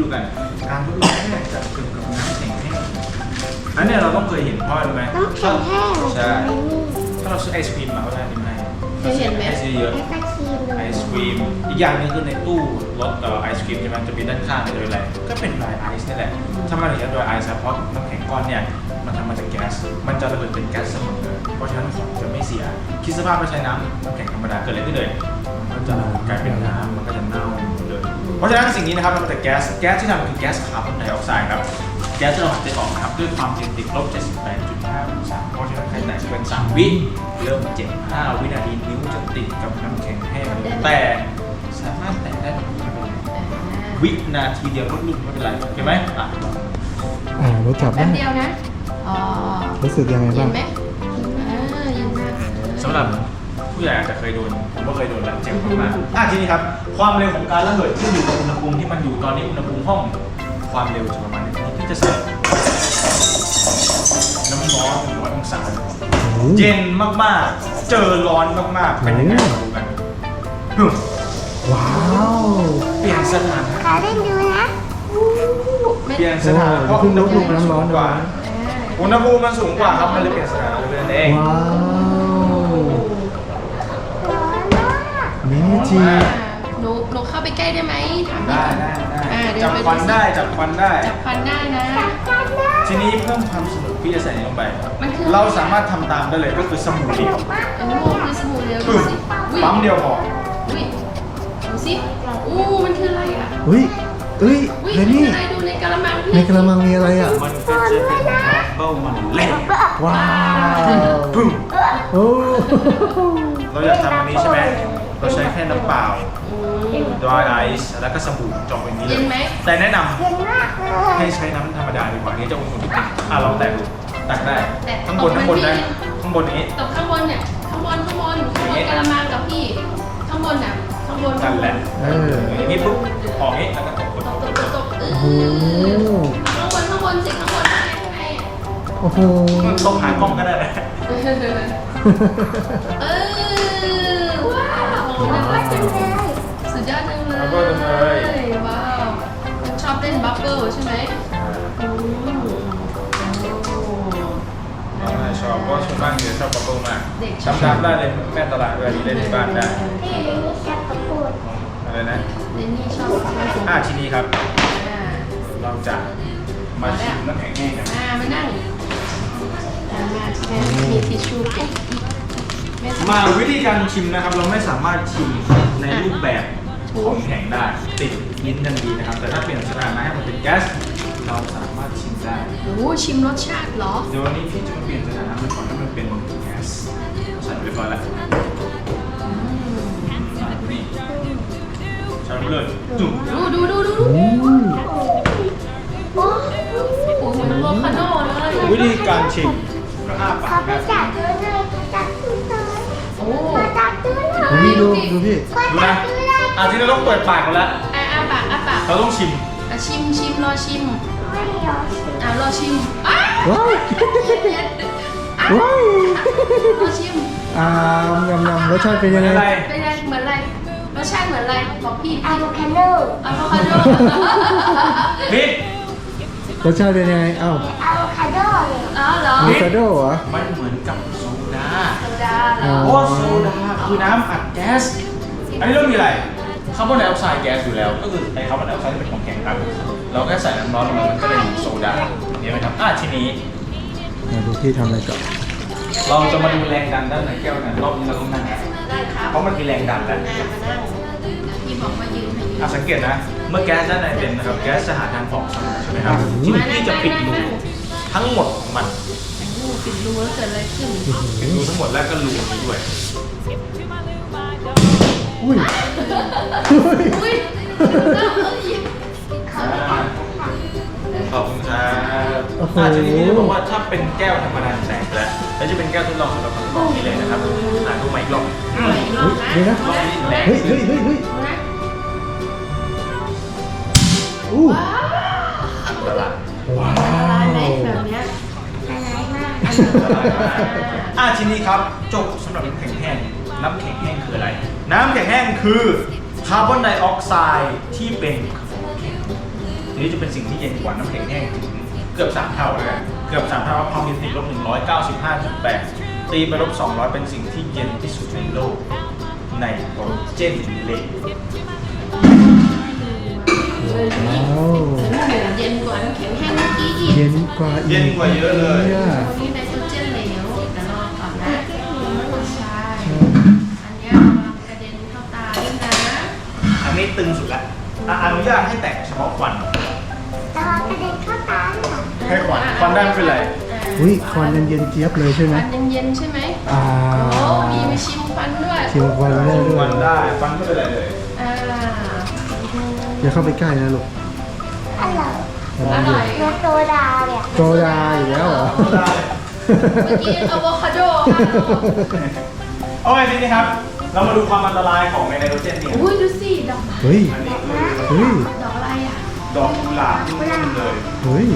ดูกันการทดลองแรกจะเกี่ยวกับน้ำแข็งแห้งอันเนี้ยเราต้องเคยเห็นเพราะอะไรรู้ไหมต้องแข็งแห้งใช่ถ้าเราซื้อไอศครีมมาเขาได้ดีไหมเคยเห็นไหมให้ซื้อเยอะแล้วก็ครีมเลไอยศครีมอีกอย่างหนึงคือในตู้รถเอ่อไอศครีมใช่ไหมจะมีด้านข้างเป็นอะไรก็เป็น dry ice นี่แหละถ้ามันถึงจะ dry ice อะเพราะน้ำแข็งก้อนเนี่ยมันทำมาจากแก๊สมันจะระเบิดเป็นแก๊สเสมอเพ ราะฉะนั้นของจะไม่เสีย คิดสภาพว่าใช้น้ำน้ำแข็งธรรมดาเกิดอะไรขึ้นเลย มันก็จะกลายเป็นน้ำมันก็จะเน่าหมดเลย เพราะฉะนั้นสิ่งนี้นะครับมันมาจากแก๊ส แก๊สที่ทำคือแก๊สคาร์บอนไดออกไซด์ครับ แก๊สที่เราหายใจออกนะครับด้วยความเย็นติดลบ 78.5องศาเพราะฉะนั้นใครแตะเป็น 3 วิเริ่มเจ็บ5วินาทีนิ้วจะติดกับน้ำแข็งแห้งแต่สามารถแตะได้แบบนี้ไม่เป็นไรวินาทีเดียวลดลุ่มไม่เป็นไรโอเคไหมอะอ่ารู้จับแป๊บ้าบงเดียวนะอ๋อรู้สึกยังไงเย็บ้างนไหมอ่าเย็นมาก สำหรับผู้ใหญ่อาจจะเคยโดนผมก็เคยโดนแล้วเจ็บมากๆอะทีนี้ครับ ความเร็วของการระเบิดขึ้นอยู่กับอุณหภูมิที่มันอยู่ตอนนี้อุณหภูมิห้องความเร็วจะประมาณนี้ที่จะเสิร์ฟน้ำร้อนหนึ่งร้อยองศาโอ้เย็นมากๆ เจอร้อนมากๆเป็นยังไงมาดูกันฮึว้าวเปลี่ยนสถานะขอเล่นดูนะไม่เปลี่ยนสถานะเพโอ้ราะโหอุณหภูมิเพิ่มันงลดลงสูงกว่าน้ำร้อนอุณหภูมิมันสูงกว่าครับมันเลยเปลี่ยนสถานะเลยนั่นเองว้าว ร้อนมาก มินิจีอ่าหนูหนูเข้าไปใกล้ได้ไหมถามพี่ได้ก่อนได้อ่าได้เดี๋ยวจับไปควันได้จับควันได้ จับควันได้นะกันนะทีนี้เพิ่มความสนุกพี่จะใส่นี้ลงไปมันคือเราสามารถทำตามได้เลยก็คือสบู่เหลวโอ้คือสบู่เร็วดูปึ๊บสิอุ้ยปั๊มเดียวพออุ้ยดูสิอู้มันคืออะไรอะเฮ้ยเอ้ยอุ้ยเรมันนคือนี่อะไรดูในกะละมังพี่ในกระมังมีอะไรอะ มันก็จะเป็นเบ้ามันเล่นว้าวปึ๊บโอ้เราอยากทำอันนี้ใช่ไหม เราใช้แค่น้ำเปล่า dry ice แล้วก็สบู่จอกอย่างนี้เลเย็ยนไหมแต่แนะนำเย็นมากเลยให้ใช้น้ำธรรมดาดีกว่านี้จะอุ่นๆนิดนึงอะลองแตะดูตักได้แต่ข้างบนตกข้างบนมันะที่ข้างบนนี้ ตกข้างบนเนี่ย ข้างบนข้างบนข้างบนกะละมังกับพี่ ข้างบนน่ะ ข้างบนนั่นแหละเอออย่างนี้ปุ๊บออกนี้แล้วก็ตกตกตตกกตตกกตกเอโอ้โหอข้างบนข้างบนสิข้างบนข้างในข้างในอะโอ้โหตกหากล้องก็ได้นะเออ วก็จังเลยว้าวชอบเล่นบับเบิ้ลใช่ไหมอืมน้องน่าชอบเพราะส่วนมากจะชอบบับเบิ้ลมากเด็กชอบจำๆได้เลยแม่ตลาดเวลาที่เล่นในบ้านได้พี่เรนนี่ชอบกระปุกอะไรนะเดนนี่ชอบชอบอ่าทีนี้ครับ อ่า เราจะมาชิมน้ำแข็งแห้งกันอ่ามานั่งอ่ามาที่แม่มีทิชชู่เก็บแม่ทำมาวิธีการชิมนะครับ เราไม่สามารถชิมในรูปแบบ ของแข็งได้ติดลิ้นทันทีนะครับ แต่ถ้าเปลี่ยนสถานะให้มันเป็นแก๊สเราสามารถชิมได้โอ้ชิมรสชาติเหรอ เดี๋ยววันนี้พี่จะมาเปลี่ยนสถานะมันก่อนให้มันเป็นแก๊สใส่ไปเรียบร้อยแล้วนี่ใช้ไปเลยจุ่มดูดูดูดูดูอืมโอ้โอ้โหเหมือนโวคาโน่เลยวิธีการชิมก็อ้าขปาอกไปแบบจับตัวเลยจับตัวเลยโอ้มาจับตัวเลยดูพี่ดูดูพี่ มาดูจันะบตัวเลยอะทีนี้เราต้องเปิดปากกันแล้วอ่าอ้าปากอ้าปากเราต้องชิมอะชิมชิมรอชิมไม่ยอมสิอ่ารอชิมอ้าวว้าวอ้าวว้าวรอชิมอ่ายำยำรสชาติเป็นยังไงอะไรเป็นไงเหมือนอะไรรสชาติเหมือนอะไรบอกพี่อะโวคาโดอะโวคาโดนี่รสชาติเป็นยังไงเอ้าอะโวคาโดเลยอ๋อเหรออะโวคาโดเหรอมันเหมือนกับโซดาโซดาเหรอเพราะว่าโซดาคือน้ำอัดแก๊สอันนี้เรามีอะไร คาร์บอนไดออกไซด์แก๊สอยู่แล้ว ก็คือไอคาร์บอนไดออกไซด์ที่เป็นของแข็งครับ เราแค่ใส่น้ำร้อนลงไปมันก็เลยมีโซดาเห็นไหมครับอะทีนี้ มาดูพี่ทำอะไรก่อนเราจะมาดูแรงดันด้านในแก้วนะรอบนี้เราต้องนั่งนะได้ครับเพราะมันมีแรงดันแล้วอ่ามานั่งพี่บอกว่ายืนให้ยืนอะสังเกตนะ เมื่อแก๊สด้านในเป็นนะครับแก๊สจะหาทางออกเสมอใช่ไหมครับทีนี้พี่จะปิดรูทั้งหมดของมันโอ้ปิดรูแล้วเกิดอะไรขึ้นปิดรูทั้งหมดแล้วก็รูนี้ด้วย อุ้ยอุ้ยอ่าขอบคุณครับโอ้โหอะทีนี้จะบอกว่าถ้าเป็นแก้วธรรมดาแตกแล้วแล้วจะเป็นแก้วทดลองสำหรับทดลองนี้เลยนะครับอ่าดูใหม่อีกรอบอืมลองนะเฮ้ยเดี๋ยวนะลองนะแรงเฮ้ยเฮ้ยเฮ้ยเฮ้ยลองนะอู้ว้าวอันตรายว้าละลายไหมวแบบเนี้ยละลายมากอัอะทีนี้ครับจบสำหรับน้ำแข็งแห้งน้ำแข็งแห้งคืออะไร น้ำแข็งแห้งคือคาร์บอนไดออกไซด์ที่เป็นของแข็งทีนี้จะเป็นสิ่งที่เย็นกว่าน้ำแข็งแห้งถึงเกือบ 3 เท่าเลยกันเกือบ 3 เท่าความเย็นติดลบ195.8 ตีไปลบ 200 เป็นสิ่งที่เย็นที่สุดในโลก ในโอเจนเหลวว้าวเย็นกว่าน้ำแข็งแห้งเมื่อกี้อีกเย็นกว่าอีกเย็นกว่าเยอะเลยนี่วันนี้ไนโตรเจน อันนี้ตึงสุดละอะอนุญาตให้แตะเฉพาะควันแต่ว่ากระเด็นเข้าตาเนี่ยให้ควันควันได้ไม่เป็นไร อุ้ยควันเย็นๆเจี๊ยบเลยใช่ไหม ฟันเย็นๆใช่ไหมอ่าโอ้มีมาชิมฟันด้วยชิมควันได้ด้คววัยนได้ควันไม่เป็นไรเลยอ่าอย่าเข้าไปใกล้นะลูกอร่อยอร่อยเนื้อโซดาเนี่ยโซดาอีกแล้วเหรอ ได้ เมื่อกี้อะโวคาโดค่ะ โอเคทีนี้ครับ เรามาดูความอันตรายของไนโตรเจนเนี่ยอุ้ยดูสิดอกไม้เฮ้ย อันนี้คือเฮ้ย ดอกอะไรอะดอกกุหลาบที่ขึ้นเลยเฮ้ย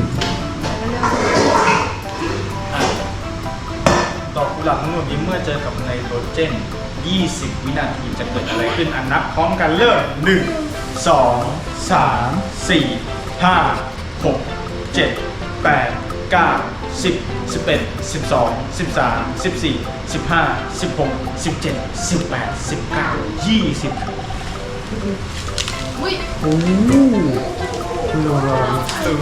อะดอกกุหลาบทั้งหมดนี้เมื่อเจอกับไนโตรเจน 20 วินาทีจะเกิดอะไรขึ้นอันนับพร้อมกันเริ่ม 1 2 3 4 5 6 7 8 9 10 11 12 13 14 15 16 17 18 19 20อุ้ยโอ้คุณลองลองถึง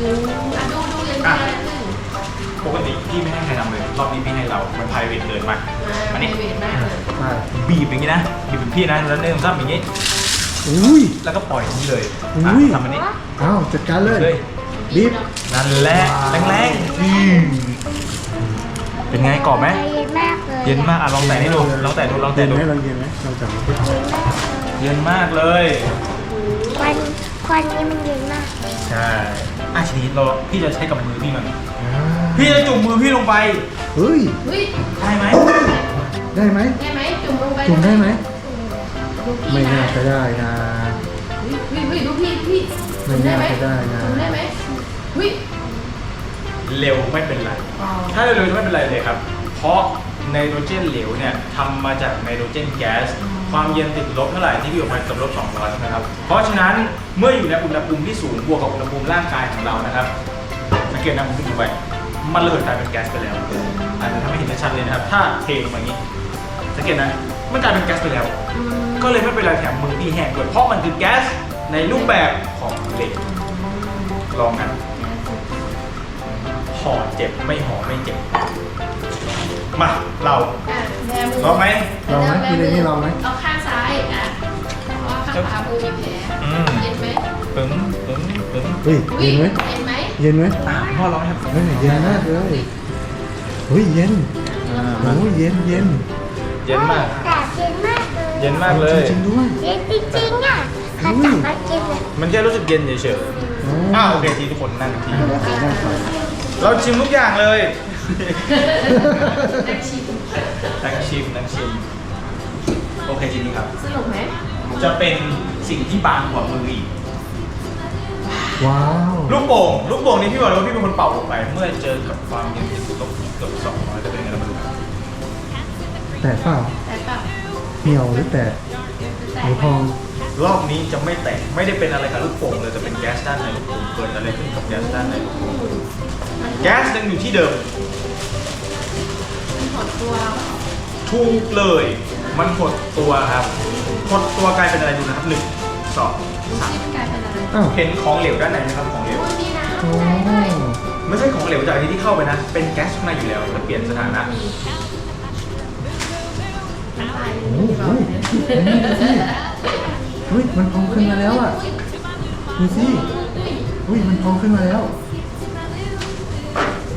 ดูอะดูดูยังไงขึ้นปกติพี่ไม่ให้ใครทำเลย รอบนี้พี่ให้เรา มันพายเวทเลยมามาอันไม่นี้ เวทมากเลยไปบีบอย่างนี้นะ บีบเป็นพี่นะ แล้วเนิ่มซ้ำอย่างนี้ อุ้ย แล้วก็ปล่อยอย่างนี้เลยอุ้อะยทำอันนี้อ้าวจัดการเลย เลย บีบนั่นแหละแรงๆอืมเป็นไงกรอบไหมเย็นมากเลยเย็นมากอะลองแตะให้ดูลองแตะดูลองแตะดูเย็นไหมลองเย็นไหมลองจับดูเย็นมากเลยเย็นมากเลยควันควันนี้มันเย็นมากใช่อะทีนี้เราพี่จะใช้กับมือพี่มันอ่าพี่จะจุ่มมือพี่ลงไปเฮ้ยอุ้ยได้ไหมได้ไหมได้ไหมจุ่มลงไปจุ่มได้ไหม ดูพี่ไม่นะน่าจะได้นะอุ้ยอุ้ยอุ้ยดูพี่พี่ไม่จุ่มได้ไหมน่าจะได้นะ จุ่มได้ไหมอุ้ย เร็วไม่เป็นไร ถ้าเร็วๆจะไม่เป็นไรเลยครับ เพราะไนโตรเจนเหลวเนี่ยทำมาจากไนโตรเจนแก๊ส ความเย็นติดลบเท่าไหร่ที่พี่บอกไปกับลบ200ใช่ไหมครับ เพราะฉะนั้นเมื่ออยู่ในอุณหภูมิที่สูงบวกกับอุณหภูมิร่างกายของเรานะครับสังเกตนะผมขึ้นดูไปมันระเบิดกลายเป็นแก๊สไปแล้วอาจจะทำให้เห็นได้ชัดเลยนะครับ ถ้าเทลงมาอย่างนี้สังเกตนะมันกลายเป็นแก๊สไปแล้ว ก็เลยไม่เป็นไรแถมมือพี่แห้งด้วยเพราะมันคือแก๊สในรูปแบบของเหล็กลองกันห่ อเจ็บไม่ห่อไม่เจ็บ มาเราอะแบมือลองไหมลองไหมพี่เรนนี่ลองไหม เอาข้างซ้ายอะเพราะว่าข้างขวามือมีแผลอืมเย็นไหมปึ้งปึ้งปึ้งเฮ้ยอุ้ยเย็นไหมเย็นไหมเย็นไหมอะพ่อร้องครับเฮ้ยเย็นมากเลยเฮ้ยเย็นโอ้ยเย็นเย็นเย็นมาก แต่เย็นมากเลยเย็นมากเลย จริงๆด้วย เย็นจริงๆอะเขาจับมากินเลยมันแค่รู้สึกเย็นเฉยโอ้ๆอ้าวโอเคทีทุกคนนั่งที นั่งก่อนนั่งก่อน เราชิมทุกอย่างเลยนักชิมนั่งชิมนั่งชิม โอเคทีนี้ครับ สนุกไหมจะเป็นสิ่งที่บางกว่ามืออีก ว้าว ลูกโป่ง ลูกโป่งนี้พี่บอกเลยว่าพี่เป็นคนเป่าลงไป เมื่อเจอกับความเย็นติดลบเกือบสองร้อยจะเป็นยังไงเรามาดูกันแต่เปล่าแต่เปล่าเหนียวหรือแต่แต่หรือพอง รอบนี้จะไม่แตกไม่ได้เป็นอะไรกับลูกโป่งเลยแต่เป็นแก๊สด้านในลูกโป่งเกิดอะไรขึ้นกับแก๊สด้านในลูกโป่งแก๊สยังอยู่ที่เดิมมันหดตัวถูกเลย มันหดตัวครับหดตัวกลายเป็นอะไรดูนะครับหนึ่งสองสามที่มันกลายเป็นอะไรอ้าวเห็นของเหลวด้านในไหมครับของเหลวโอ้ยดีนะโอ้ได้ด้วยไม่ใช่ของเหลวจากที่ที่เข้าไปนะ เป็นแก๊สข้างในอยู่แล้วแต่เปลี่ยนสถานะละลายโหเฮ้ยเฮ้ยมันพองขึ้นมาแล้วอะดูสิเฮ้ยมันพองขึ้นมาแล้ว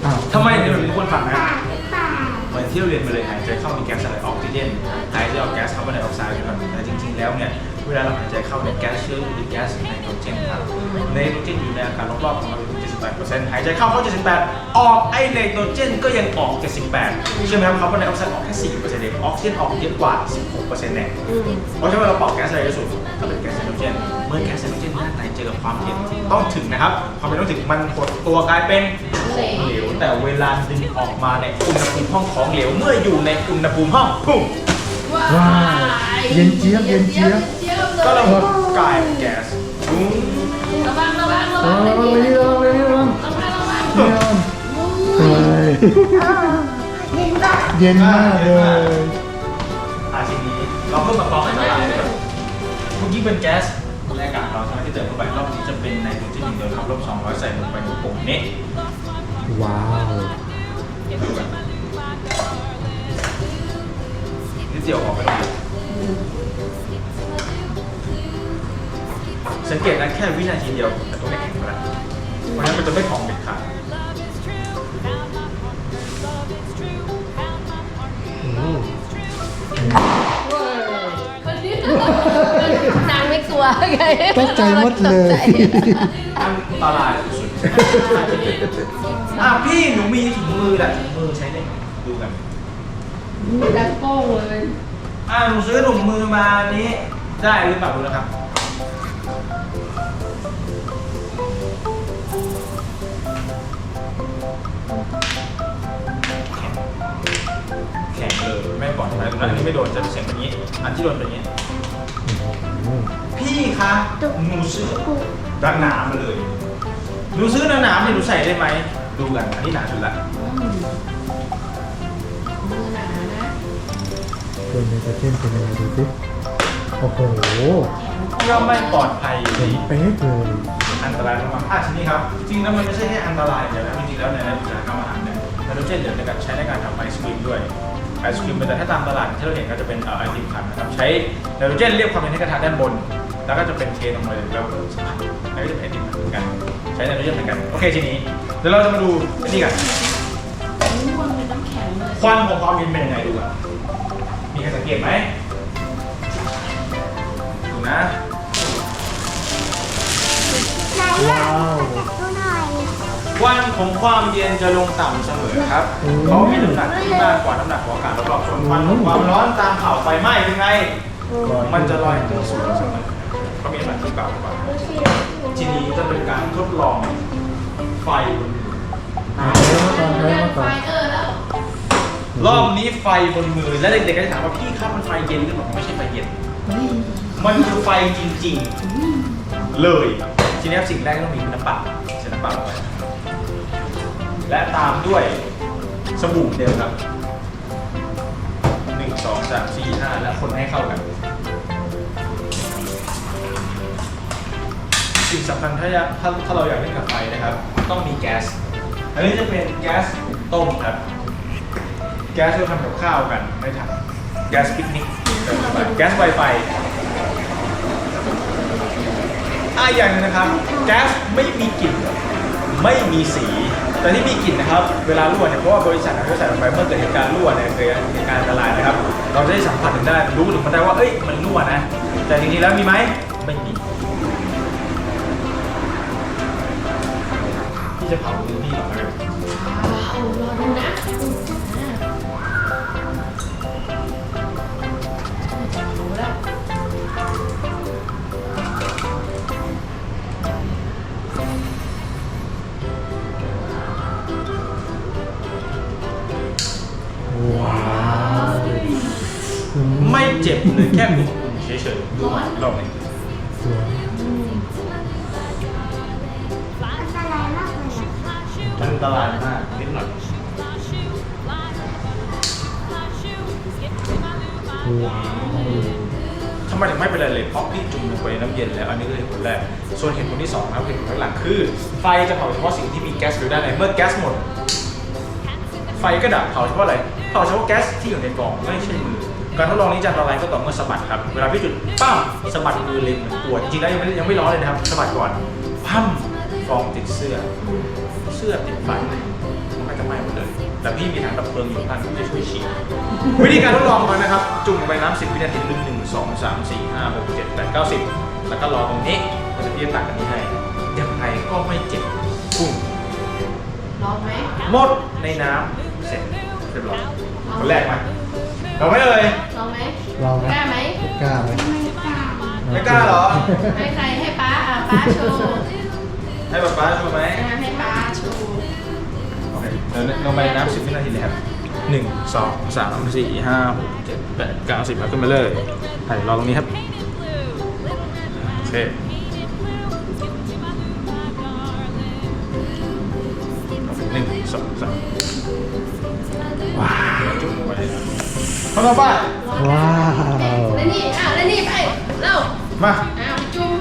อ้าวทำไมถึงเป็นคนฝังนะปากหรือเปล่าเหมือนที่เราเรียนไปเลยหายใจเข้ามีแก๊สอะไรออกซิเจนหายใจออกแก๊สคาร์บอนไดออกไซด์อยู่ครับแต่จริง ๆ แล้วเนี่ยเวลาเราหายใจเข้าเนี่ยแก๊สเชื้อหรือแก๊สไนโตรเจนครับไนโตรเจนอยู่ในอากาศรอบๆของเราอยู่ 78%หายใจเข้าเข้า 78 ออกไอไนโตรเจนก็ยังออก 78ใช่ไหมครับคาร์บอนไดออกไซด์ออกแค่ 4%เองออกซิเจนออกเยอะกว่า 16%เนี่ยอืมเพราะฉะนั้นเราเป่าแก๊สอะไรที่สุดก็เป็นแก๊สไนโตรเจนเมื่อแก๊สไนโตรเจนด้านในเจอกับความเย็นต้องถึงนะครับ ความเย็นต้องถึงมันหดตัวกลายเป็นของเหลวแต่เวลาดึงออกมาในอุณหภูมิห้องของเหลวเมื่ออยู่ในอุณหภูมิห้องพุ่งว้าวเย็นเจี๊ยบเย็นเจี๊ยบเจี๊ยบก็เลเรายกลายเป็นแก๊สพุ่งระวัง ระวังระวังเลยนี่ระวังเลยนี่ระวังระวังระวังนี่ระวังเฮ้ยเออเย็นมากเย็นมากเลยอาทีนี้เราเพิ่มมาความอันตรายเลยเมื่อกี้เป็นแก๊สแรกอะเราใช่ไหมที่เติมเข้าไปรอบนี้จะเป็นไนโตรเจนอย่งเดียวครับลบ200ใส่ลงไปในปุ่มนี้ว้าวดูกันนิดเดียวออกไปแล้วสังเกตนะแค่วินาทีเดียวแต่ตรงนี้ แข็งไปแล้วเพราะฉะนั้นมันจะไม่ของเด็ดขาดนางไม่กลัวไงตกใจหมดเลย อันตรายสุดๆอะพี่หนูมีถุงมือแหละถุงมือใช้ได้ไหมดูกันดังโป้งเลย อ่าหนูซื้อถุงมือมานี้ได้หรือเปล่าดูนะครับ นั้นอันนี้ไม่โดนจะเสียงแบบนี้ อันที่โดนเป็นอย่างนี้ พี่คะหนูซื้อดังหนามาเลยหนูซื้อหนาๆเนี่ยหนูใส่ได้ไหมดูกันอันนี้หนาสุดละมือหนานะโดนไนโตรเจนเป็นยังไงดูสิโอ้โหก็ไม่ปลอดภัยเห็นเป๊ะเลยอันตรายมากๆอะทีนี้ครับจริงๆแล้วมันไม่ใช่แค่อันตรายอย่างเดียวนะจริงๆแล้วในอุตสาหกรรมอาหารเนี่ยไนโตรเจนเดี๋ยวในการใช้ในการทำไอศครีมด้วย ไอศครีมแต่ถ้าตามตลาดที่เราเห็นก็จะเป็นเอ่อไอติมคันนะครับใช้ไนโตรเจนเรียกความเย็นให้กระทะด้านบน แล้วก็จะเป็นเทลงมาเลยแล้วสัมผัสแล้วก็จะเป็นไอติมเหมือนกัน ใช้ไนโตรเจนเหมือนกันโอเคทีนี้เดี๋ยวเราจะมาดูอันนี้กันนี่มันเป็นน้ำแข็งเลยควันของความเย็นเป็นยังไงดูอะมีใครสังเกตไหมดูนะไหน อะดูหน่อยควันของความเย็นจะลงต่ำเสมอครับเพรามีน้ำหนักที่มากกว่าน้ำหนักของอากาศรอบๆส่วนควันของความร้อนตามเผาไฟไหม้เป็นไง มันจะลอยตัวสูงเสมอก็มีน้ำหนักที่เบากว่าทีนี้จะเป็นการทดลองไฟนมืออ่าเริ่มมาก่อนเริ่มมาก่ไฟอบนี้ไฟบนมือและเด็กๆก็จะถามว่าพี่ครับมันไฟเย็นหรือเปล่าไม่ใช่ไฟเย็น มันคือไฟจริงๆ เลยทีนี้สิ่งแรกต้องมีน้ำเปล่าใส่น้ำเปล่าลงไป และตามด้วยสบู่เดียวครับหนึ่งสองสามสี่ห้าและคนให้เข้ากันสิ่งสำคัญถ้าถ้าถ้าเราอยากเล่นกับไฟนะครับ ต้องมีแก๊ส อันนี้จะเป็นแก๊สต้มครับ แก๊สเราทำกับข้าวกันไม่ทำแก๊สปิกนิกแก๊สไวไฟอะอย่างหนึงนะครับ แก๊สไม่มีกลิ่น ไม่มีสี แต่ที่มีกลิ่นนะครับ เวลารั่วเนี่ยเพราะว่าบริษัทเขาใส่ลงไปเมื่อเกิดเหตุการณ์รั่วเนี่ยเกิดเหตุการณ์อันตรายนะครับ เราจะได้สัมผัสถึงได้รู้ถึงมันได้ว่าเอ้ยมันรั่วนะ แต่จริงๆแล้วมีไหมไม่มีพี่จะเผามือพี่หรอนแล้วกันเอารอดูนะ เจ็บเลยแค่อุ่นเฉยๆดูมันรอบนี้สวยอันตรายมากเลยอะอันตรายมากนิดหน่อยว้าวทำไมถึงไม่เป็นไรเลยเพราะพี่จุ่มลงไปในน้ำเย็นแล้ว อันนี้คือเหตุผลแรก ส่วนเหตุผลที่สองนะเหตุผลข้างหลังคือ ไฟจะเผาเฉพาะสิ่งที่มีแก๊สอยู่ด้านในเมื่อแก๊สหมด ไฟก็ดับเผาเฉพาะอะไรเผาเฉพาะแก๊สที่อยู่ในกล่องไม่ใช่มือ การทดลองนี้จะละลายก็ต่อเมื่อสะบัดครับ เวลาพี่จุดปั้มสะบัดมือเลยเหมือนตัวจริงๆแล้วยังไม่ยังไม่ร้อนเลยนะครับสะบัดก่อนปั้มฟองติดเสื้อ เสื้อติดไฟมันก็จะไหม้หมดเลย แต่พี่มีถังดับเพลิงอยู่ข้างจะช่วยฉีดวิธีการทดลองมันนะครับ จุ่มไปน้ำสิบวินาทีหนึ่งหนึ่งสองสามสี่ห้าหกเจ็ดแปดเก้าสิบแล้วก็รอตรงนี้เราจะพี่จะตักอันนี้ให้ยังไงก็ไม่เจ็บพุ่งลองไหมหมดในน้ำเสร็จเรียบร้อยคนแรกมา เราไม่เลยลองไหมลองนะกล้าไหมกล้าไหมไม่กล้าเหรอ ให้ใครให้ป้าอะป้าโชว์ให้ป๊าป๊าช่วยไหมอะให้ป้าโชว์โอเคเดี๋ยวลงไปน้ำสิบวินาทีเลยครับหนึ่งสองสามสี่ห้าหกเจ็ดแปดเก้าสิบแล้วขึ้นมาเลยถ่ายรอตรงนี้ครับโอเคหนึ่งสองสามว้าวจุ๊บลงไป เลยนะคนต่อไปว้าวแล้วนี่อะแล้วนี่ไปเร็วมาอ้าวจุ่ม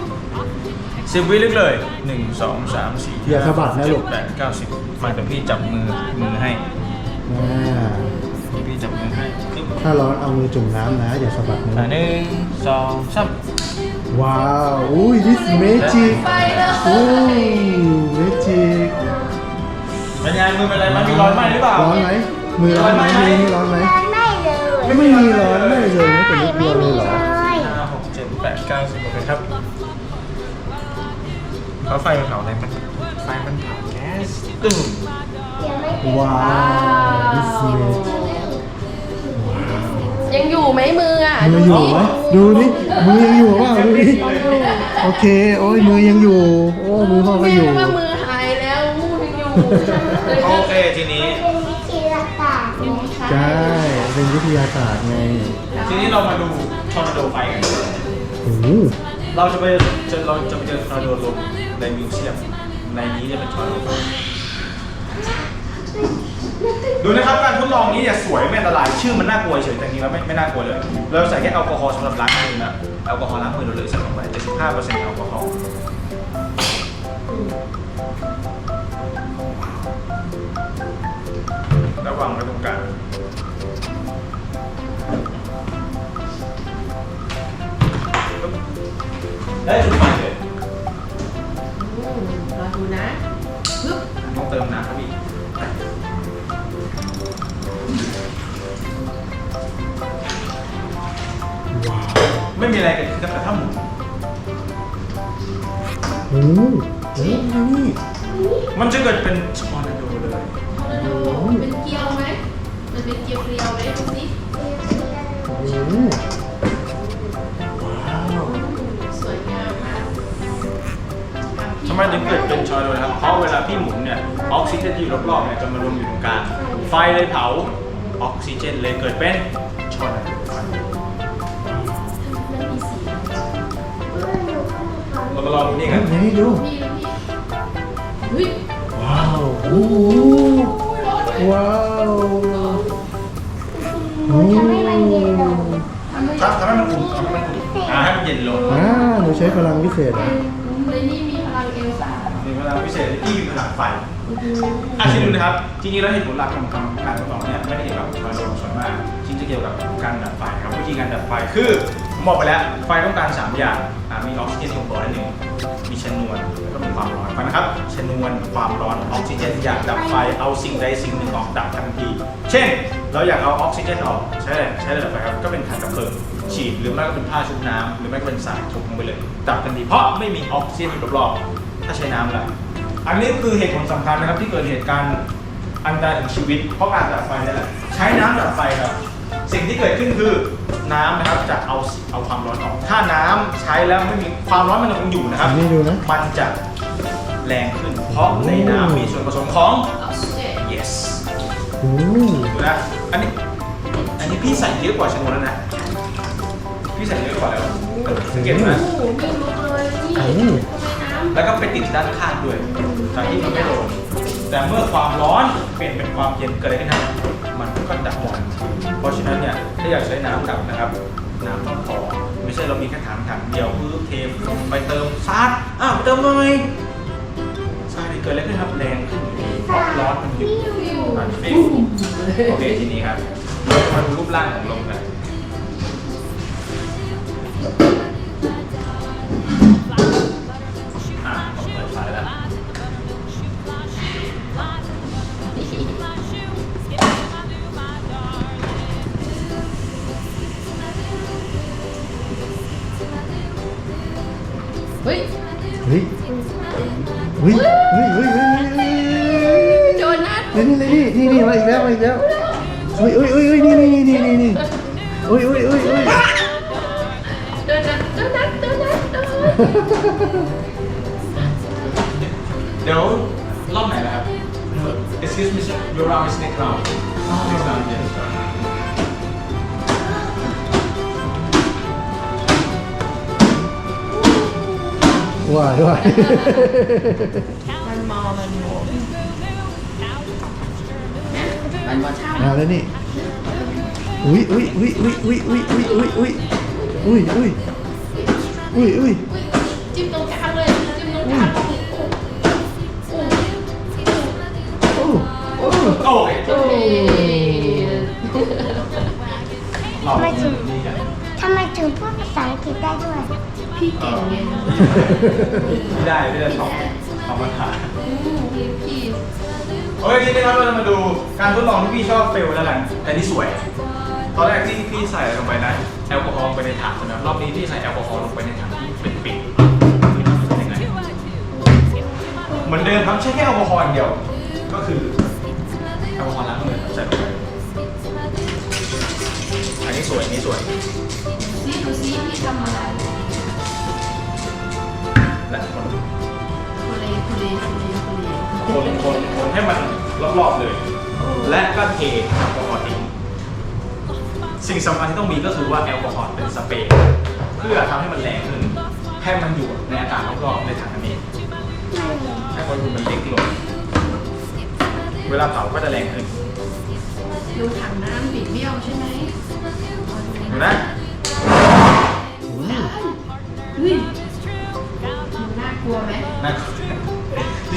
สิบวิลึกเลยหนึ่งสองสามสี่อย่าสะบัดนะลูกแปดเก้าสิบมาเดี๋ยวพี่จับมือมือให้อ่าพี่จับมือให้ปึ๊บถ้าร้อนเอามือจุ่มน้ำนะอย่าสะบัดมืออะหนึ่งสองสามว้าวอุ้ย this magic ไปเลยโอ้ magic เป็นไงมือเป็นอะไรมันมีรอยไหมหรือเปล่าร้อนไหมมือร้อนไหมมือนี่ร้อนไหมร้อน ไม่เลยไม่มีร้อนไม่เลยไม่เป็นนิดเดียวเลยเหรอห้าหกเจ็ดแปดเก้าสิบโอเคครับเขาไฟมันเผาอะไรมันไฟมันเผาแก๊สตึ้งว้าว this magic ยังอยู่ไหมมืออะมืออยู่ไหมดูนี่มือยังอยู่เปล่าดูนี่โอเค โอ้ยมือยังอยู่ โอ้มือพ่อก็แม่อยู่ว่ามือหายแล้วมือยังอยู่ โอเคทีนี้ ใช่เป็นวิทยาศาสตร์ไงทีนี้เรามาดูทอร์นาโดไฟกัน โอ้โหเราจะไปเจอเราจะไปเจอทอร์นาโดลมในมิวเซียม ในนี้จะเป็นทอร์นาโดไฟดูนะครับการทดลองนี้เนี่ยสวยไม่อันตรายชื่อมันน่ากลัวเฉยแต่จริงๆแล้วไม่ไม่น่ากลัวเลย เราใส่แค่แอลกอฮอล์สำหรับล้างมือนะแอลกอฮอล์ล้างมือเราเลยใส่ลงไป75%แอลกอฮอล์ระวังไว้ตรงกลาง ได้จุดไฟเลยอืมรอดูนะปึ๊บต้องเติมน้ำครับพี่ไม่มีอะไรเกิดขึ้นครับแต่ถ้าหมุนโอ้โหโอ้โหนี่มันจะเกิดเป็นทอร์นาโดเลย ทอร์นาโดเป็นเกลียวไหมมันเป็นเกลียวเกลียวๆไหมดูสิโอ้โห ไมถึงเกิดเป็นทอร์นาโดนะครับ เพราะเวลาพี่หมุนเนี่ยออกซิเจนที่อยู่รอบๆเนี่ยจะมารวมอยู่ตรงกลางไฟเลยเผาออกซิเจนเลยเกิดเป็นทอร์นาโดไฟมันมีสีเรามาลองดูนี่กันไหนดูพี่พี่เฮ้ยว้าวโอ้โหว้าวโอ้ทำให้มันเย็นลงครับทำให้มันอุ่นทำให้มันอุ่นอ่าให้มันเย็นลงอ่าหนูใช้พลังวิเศษเหรอในนี่ีพลังเอลาพิเศษที่มีพลังไฟอะคิดดูนะครับ จริงๆแล้วเหตุผลหลักของการทดลองเนี่ยไม่ได้เกี่ยวกับทอร์นาโดส่วนมากจริงๆจะเกี่ยวกับการดับไฟครับวิธีการดับไฟคือผมบอกไปแล้วไฟต้องการ 3 อย่างมีออกซิเจนลงร้อหนึ่งมีชนวนแล้วก็มีความร้อนฟังนะครับชนวนความร้อนออกซิเจนอยากดับไฟเอาสิ่งใดสิ่งหนึ่งออกดับทันที เช่น เราอยากเอาออกซิเจนออกใช้ใช้อะไรดับไฟครับก็เป็นถังดับเพลิงฉีดหรือไม่ก็เป็นผ้าชุบน้ำหรือไม่ก็เป็นสายทุบลงไปเลย ดับทันทีเพราะไม่มีออกซิเจนอยู่รอบๆ ถ้าใช้น้ำล่ะอันนี้คือเหตุผลสำคัญนะครับที่เกิดเหตุการณ์อันตรายถึงชีวิต เพราะการดับไฟนี่แหละใช้น้ำดับไฟครับสิ่งที่เกิดขึ้นคือน้ำนะครับจะเอาเอาความร้อนออก ถ้าน้ำใช้แล้วไม่มีความร้อนมันยังคงอยู่นะครับอันนี้ดูนะ มันจะแรงขึ้น เพราะในน้ำมีส่วนผสมของ ออกซิเจน yes โอ้ดูนะ อันนี้ อันนี้พี่ใส่เยอะกว่าชนวนแล้วนะ พี่ใส่เยอะกว่าแล้วสังเกตไหมโอ้โหไม่รู้เลยนี่โอ้ทำไมน้ำ แล้วก็ไปติดด้านข้างด้วยจากที่มันไม่โดนแต่เมื่อความร้อนเปลี่ยนเป็นความเย็นเกิดอะไรขึ้นครับมันก็ดับหมดทันเพราะฉะนั้นเนี่ยถ้าอยากใช้น้ำดับนะครับน้ำต้องพอไม่ใช่เรามีแค่ถังถังเดียวคือเทไปเติมซัดอ้าวเติมหน่อยใช่เกิดอะไรขึ้นครับแรงขึ้นอยู่ดีเพราะร้อนมันอยู่มันฟิวโอเคทีนี้ครับเรามาดูรูปร่างของลมกัน ว้ายว้ายมันมอมันโมมันก็ช่างมาแล้วนี่ อุ้ยอุ้ยอุ้ยอุ้ยอุ้ยอุ้ยอุ้ยอุ้ยอุ้ยอุ้ยอุ้ยอุ้ยอุ้ยจิ้มตรงกลางเลยจิ้มตรงกลางโอ้โอ้โอเคโอ้ยรอบนี้กันทำไมถึงพูดภาษาอังกฤษได้ด้วย พี่เก่งไงไม่ได้ไม่ได้สองสองปัญหาอืมพี่พี่โอเคทีนี้ครับเราจะมาดูการทดลองที่พี่ชอบเฟลนั่นแหละแต่นี่สวย ตอนแรกที่พี่ใส่ลงไปนะแอลกอฮอล์ลงไปในถังใช่ไหมรอบนี้พี่ใส่แอลกอฮอล์ลงไปในถังที่เป็นปิดเป็นยังไงเหมือนเดิมครับใช้แค่แอลกอฮอล์อย่างเดียว ก็คือแอลกอฮอล์ล้างมือครับใส่ลงไปอันนี้สวยอันนี้สวย ซีดูซีพี่ทำอะไร และคนคเลโคเลโคเลโคเลคนคนคนให้มันรอบๆเลย และก็เทแอลกอฮอล์ทิ้งสิ่งสำคัญที่ต้องมีก็คือว่าแอลกอฮอล์เป็นสเปรย์เพื่อทำให้มันแรงขึ้นให้มันอยู่ในอากาศรอบๆในถังอันนี้ให้ความอุ่นมันเล็กลงเวลาเผาก็จะแรงขึ้นดูถังน้ำบิดเบี้ยวใช่ไหม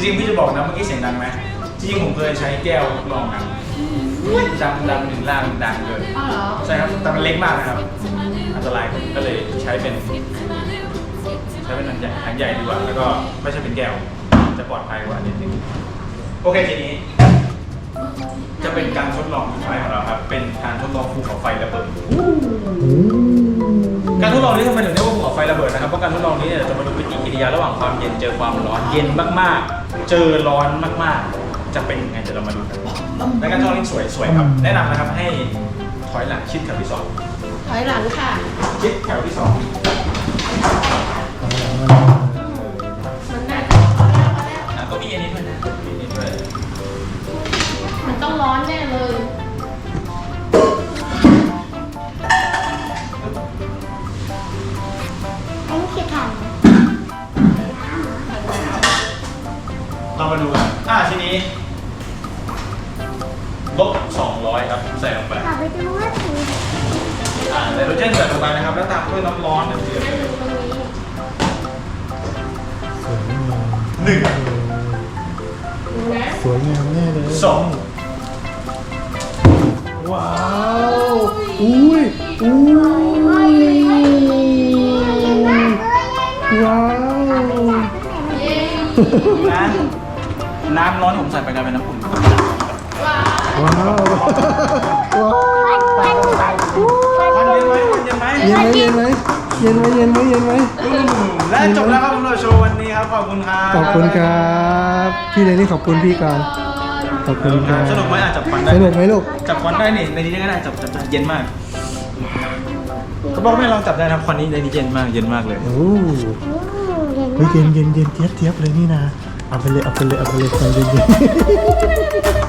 ริงๆพี่จะบอกนะเมื่อกี้เสียงดังไหมจริงๆผมเคยใช้แก้วทดลองกันดังดังหนึ่งล่างดังเลยอ้าวเหรอใช่ครับแต่มันเล็กมากนะครับอันตรายก็เลยใช้เป็นใช้เป็นอันใหญ่อันใหญ่ดีกว่าแล้วก็ไม่ใช่เป็นแก้วจะปลอดภัยกว่านิดนึงโอเคทีนี้จะเป็นการทดลองสุดท้ายของเราครับ เป็นการทดลองภูเขาไฟระเบิด การทดลองนี้ทำไมถึงเรียกว่าภูเขาไฟระเบิดนะครับ เพราะการทดลองนี้เนี่ยจะมาดูปฏิกิริยาระหว่างความเย็นเจอความร้อน เย็นมากๆ เจอร้อนมากๆ จะเป็นยังไงเดี๋ยวเรามาดูกันและการทดลองนี้สวยสวยครับ แนะนำนะครับให้ถอยหลังชิดแถวที่สองถอยหลังค่ะ ชิดแถวที่สองมันน่าจะพอแล้วพอแล้วอะก็มีอันนี้ด้วยนะมีอันนี้ด้วย มันต้องร้อนแน่เลย เรามาดูกันอะทีนี้ลบ200 ครับ ใส่ลงไปขอไปดูว่าถึงอ่าไนโตรเจนใส่ลงไปนะครับ แล้วตามด้วยน้ำร้อนเดือดตรงนี้หนึ่งดูนะสวยงามแน่เลยสองว้าวอุ้ยอุ้ยว้าว เย้น้ำ น้ำร้อนผมใส่ไปกลายเป็นน้ำอุ่นว้าวว้าวว้าวควันเย็นไหมควันเย็นไหมเย็นไหมเย็นไหมเย็นไหมเย็นไหมอืมและจบแล้วครับสำหรับโชว์วันนี้ครับขอบคุณครับขอบคุณครับพี่เลยนี่ขอบคุณพี่ก่อนขอบคุณครับสนุกไหมอะจับควันได้สนุกไหมลูกจับควันได้นี่ในนี้ก็ได้จับจับได้เย็นมากเขาบอกไม่ลองจับได้นะควันนี้ในนี้เย็นมากเย็นมากเลยโอ้เยเย็นเย็นเย็นเจี๊ยบเจี๊ยบเลยนี่นะ abali abali abali sa